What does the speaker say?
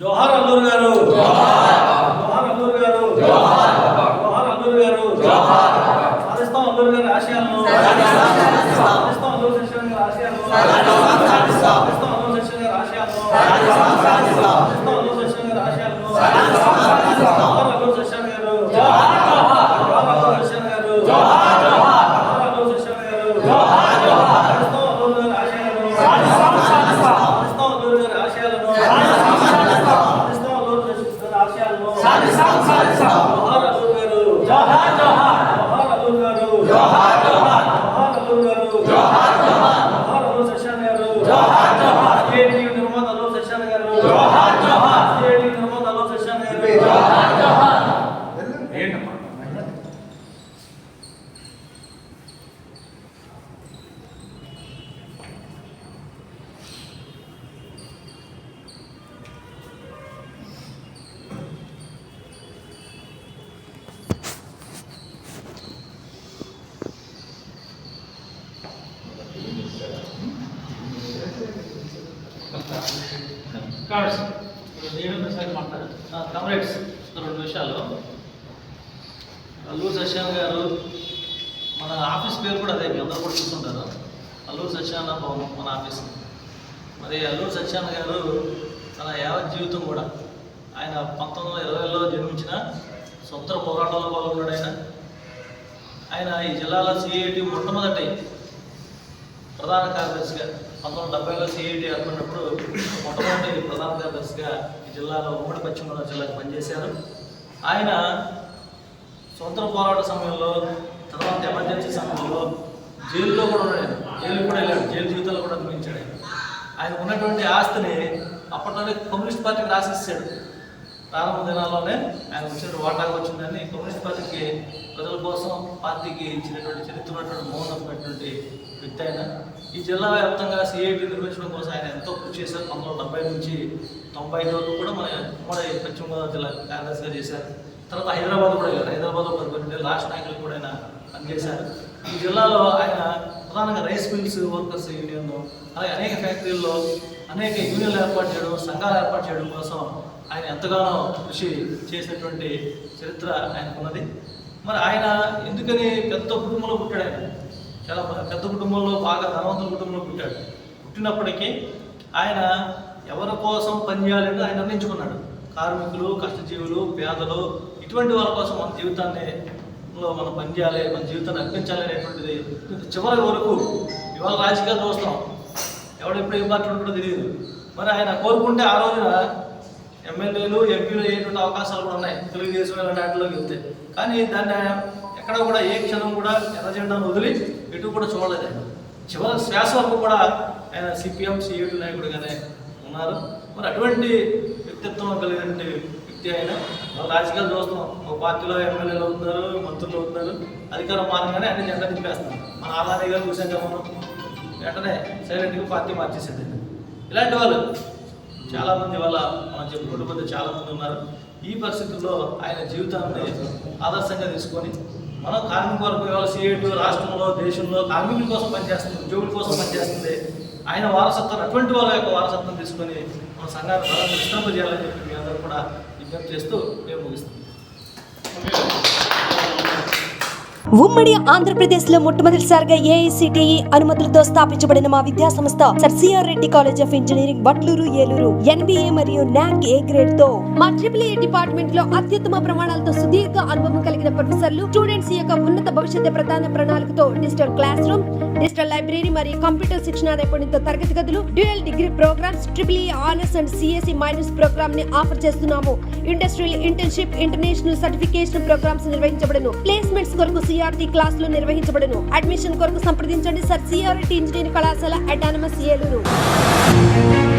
జోహార్ అల్లూరు గారు. జోహార్ అల్లూరు గారు. జోహార్ అల్లూరు గారు. సాధిస్తాం అల్లూరు గారి ఆశయాలను. సాధిస్తాం అల్లూరు శశిధర్ గారి ఆశయాలను. సాధిస్తాం అల్లూరు శశిధర్ గారి ఆశయాలను సాధిస్తాం అల్లూరు శశిధర్ గారి ఆశయాలను జోహార్ అల్లూరు శశిధర్ గారు జోహార్ అల్లూరు శశిధర్ గారు జోహార్ అల్లూరు శశిధర్ గారు సాధిస్తాం అల్లూరు గారి ఆశయాలను సాధిస్తాం అల్లూరు గారి ఆశయాలను సాధిస్తాం అల్లూరు శశిధర్ గారి ఆశయాలను జోహార్ అల్లూరు గారు జోహార్ జోహార్ అల్లూరు గారు జోహార్ జోహార్ అల్లూరు గారు జోహార్ జోహార్ అల్లూరు శశాన్ గారు జోహార్ జోహార్ ఏటీ నిర్మాత అల్లూరు శశాన్ గారు జోహార్ జోహార్ ఏటీ నిర్మాత అల్లూరు శశాన్ గారు జోహార్ జోహార్ ఏంటమ్మా కార్డ్స్ నేను సార్ మాట్లాడారు. కమరేడ్స్ రెండు విషయాలు అల్లూరు సత్యాన్ గారు మన ఆఫీస్ పేరు కూడా అదే మీ అందరూ కూడా చూస్తుంటారు అల్లూరు సత్యాన భవనం మన ఆఫీస్. మరి అల్లూరు సత్యాన గారు తన యావత్ జీవితం కూడా ఆయన పంతొమ్మిది వందల ఇరవైలో జన్మించిన సొంత పోరాటంలో పాల్గొన్నాడు ఆయన. ఆయన ఈ జిల్లాలో సిఐటి మొట్టమొదటి ప్రధాన కార్యదర్శిగా పంతొమ్మిది వందల డెబ్బైలో సిఐటి ఏర్పడినప్పుడు మొట్టమొదటి ఈ జిల్లాలో ఉమ్మడి పశ్చిమ గోదావరి జిల్లాకు పనిచేశారు. ఆయన స్వతంత్ర పోరాట సమయంలో తర్వాత ఎమర్జెన్సీ సమయంలో జైల్లో కూడా ఉన్నాడు. జైలు కూడా వెళ్ళాడు. జైలు జీవితాలు కూడా అనుభవించాడు ఆయన. ఆయన ఉన్నటువంటి ఆస్తిని అప్పట్లోనే కమ్యూనిస్ట్ పార్టీకి రాసిస్తాడు ప్రారంభ దినాల్లోనే ఆయన వచ్చిన వాటాగా వచ్చిందని కమ్యూనిస్ట్ పార్టీకి ప్రజల కోసం పార్టీకి ఇచ్చినటువంటి చరిత్ర ఉన్నటువంటి మౌనమైనటువంటి వ్యక్తి ఆయన ఈ జిల్లా వ్యాప్తంగా సిఐటి నిర్వహించడం కోసం ఆయన ఎంతో కృషి చేశారు. పంతొమ్మిది వందల డెబ్బై నుంచి తొంభై ఐదు వరకు కూడా మన ఉమ్మడి పశ్చిమ గోదావరి జిల్లా కార్యదర్శిగా చేశారు. తర్వాత హైదరాబాద్ కూడా వెళ్ళారు హైదరాబాద్లో పది రాష్ట్ర నాయకులు కూడా ఆయన పనిచేశారు. ఈ జిల్లాలో ఆయన ప్రధానంగా రైస్ మిల్స్ వర్కర్స్ యూనియన్ అలాగే అనేక ఫ్యాక్టరీల్లో అనేక యూనియన్లు ఏర్పాటు చేయడం సంఘాలు ఏర్పాటు చేయడం కోసం ఆయన ఎంతగానో కృషి చేసినటువంటి చరిత్ర ఆయనకున్నది. మరి ఆయన ఎందుకని పెద్ద కుటుంబంలో పుట్టాడు ఆయన? చాలా పెద్ద కుటుంబంలో బాగా ధనవంతుల కుటుంబంలో పుట్టాడు. పుట్టినప్పటికీ ఆయన ఎవరి కోసం పనిచేయాలని ఆయన నిర్ణయించుకున్నాడు. కార్మికులు కష్టజీవులు పేదలు ఇటువంటి వాళ్ళ కోసం మన జీవితాన్ని లో మనం పనిచేయాలి మన జీవితాన్ని అర్పించాలి అనేటువంటిది చివరి వరకు ఇవాళ రాజకీయాలు చూస్తాం ఎవడు ఎప్పుడు ఏం పార్టీ ఉంటుందో తెలియదు. మరి ఆయన కోరుకుంటే ఆ రోజున ఎమ్మెల్యేలు ఎంపీలు అయ్యేటువంటి అవకాశాలు కూడా ఉన్నాయి. తెలుగుదేశం ఇలాంటి వాటిలోకి వెళ్తే. కానీ దాన్ని ఎక్కడ కూడా ఏ క్షణం కూడా ఎర్రజెండాను వదిలి ఎటు కూడా చూడలేదు. చివరి శ్వాస వరకు కూడా ఆయన సిపిఎం సిఐటి నాయకుడుగానే ఉన్నారు. మరి అటువంటి వ్యక్తిత్వం కలిగినటువంటి వ్యక్తి ఆయన. వాళ్ళ రాజకీయాలు చూస్తున్నాం. ఒక పార్టీలో ఎమ్మెల్యేలు అవుతున్నారు మంత్రులు అవుతున్నారు. అధికారం మారంగానే అన్ని జెండా తిప్పేస్తున్నారు. మన ఆదాని గారు చూసాం కదా మనం వెంటనే సైలెంట్గా పార్టీ మార్చేసేది. ఇలాంటి వాళ్ళు చాలా మంది వల్ల మనం చెప్పుకుంటుపోతే చాలా మంది ఉన్నారు. ఈ పరిస్థితుల్లో ఆయన జీవితాన్ని ఆదర్శంగా తీసుకొని మనం కార్మిక వర్గం ఇవాళ సిఐటి రాష్ట్రంలో దేశంలో కార్మికుల కోసం పనిచేస్తుంది ఉద్యోగుల కోసం పనిచేస్తుంది. ఆయన వారసత్వం అటువంటి వాళ్ళ యొక్క వారసత్వం తీసుకొని మన సంఘాన్ని బలంగా చేయాలని చెప్పి మీ అందరూ కూడా విజ్ఞప్తి చేస్తూ మేము ముగిస్తాం ఉమ్మడి ఆంధ్రప్రదేశ్లో మొట్టమొదటిసారిగా ఏఐసిటిఈ అనుమతులతో స్థాపించబడిన మా విద్యా సంస్థ sir CR Reddy college of engineering Batluru Eluru NBA మరియు నాక్ ఏ గ్రేడ్తో మా ట్రిపుల్ ఏ డిపార్ట్మెంట్లో అత్యుత్తమ ప్రమాణాలతో సుదీర్ఘ అనుభవం కలిగిన ప్రొఫెసర్లు స్టూడెంట్స్ యొక్క ఉన్నత భవిష్యత్తు ప్రధాన ప్రణాళికతో digital classroom digital library మరియు కంప్యూటర్ శిక్షణ నైపుణ్యంతో తరగతి గదులు dual degree programmes triple E honours and CSC minus ప్రోగ్రామ్ని ఆఫర్ చేస్తున్నాము. Industrial internship international certification programmes నిర్వహించబడను. Placements కొరకు సిఆర్టీ క్లాసులు నిర్వహించబడను. అడ్మిషన్ కొరకు సంప్రదించండి సార్. సిఆర్టీ ఇంజనీరింగ్ కళాశాల అటానమస్ ఏలూరు.